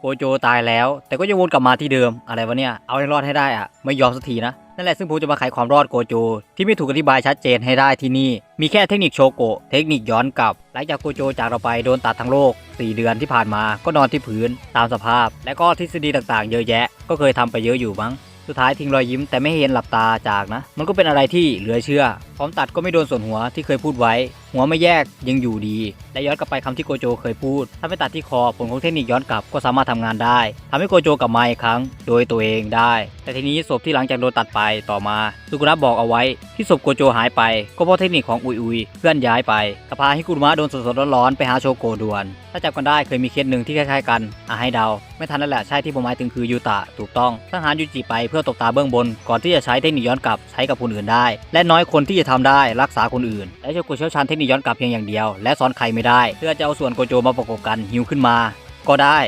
โกโจตายแล้ว แต่ก็ยังวนกลับมาที่เดิมอะไรวะเนี่ยเอาให้รอดให้ได้อะไม่ยอมสักทีนะนั่นแหละซึ่งผมจะมาไขความรอดโกโจ ที่ไม่ถูกอธิบายชัดเจนให้ได้ที่นี่ มีแค่เทคนิคโชโกะเทคนิคย้อนกลับ หลังจากโกโจจากเราไปโดนตัดทั้งโลก 4 เดือนที่ผ่านมาก็นอนที่พื้นตามสภาพ และก็ทฤษฎีต่างๆ เยอะแยะ ก็เคยทำไปเยอะอยู่มั้ง สุดท้ายทิ้งรอยยิ้มแต่ไม่เห็นหลับตาจากนะ มันก็เป็นอะไรที่เหลือเชื่อ พร้อมตัดก็ไม่โดนส่วนหัวที่เคยพูดไว้ หัวไม่แยกยังอยู่ดี และย้อนกลับไปคำที่โกโจเคยพูด ถ้าไม่ตัดที่คอผลของเทคนิคย้อนกลับก็สามารถทำงานได้ทำให้โกโจกลับมาอีกครั้ง โดยตัวเองได้ แต่ทีนี้ศพที่หลังจากโดนตัดไปต่อมาสุกุระบอกเอาไว้ ที่ศพโกโจหายไป ก็เพราะเทคนิคของอุยอุยเพื่อนย้ายไปกพาให้กุรุมะโดนสดๆร้อนๆไปหาโชโกด่วน ถ้าจำกันได้เคยมีเคสหนึ่งที่คล้ายๆกันอะให้เดา ไม่ทันนั่นแหละใช่ที่ผมหมายถึงคือยูตะถูกต้องทหารยูจิไปเพื่อตกตาเบื้องบน ก่อนที่จะใช้เทคนิคย้อนกลับใช้กับคนอื่นได้ และน้อยคนที่จะทำได้รักษาคนอื่น และโชโกเชี่ยวชาญเทคนิคย้อนกลับเพียงอย่างเดียว และสอนใครไม่ได้ เพื่อจะเอาส่วนโกโจมาประกบกันหิวขึ้นมา ก็ได้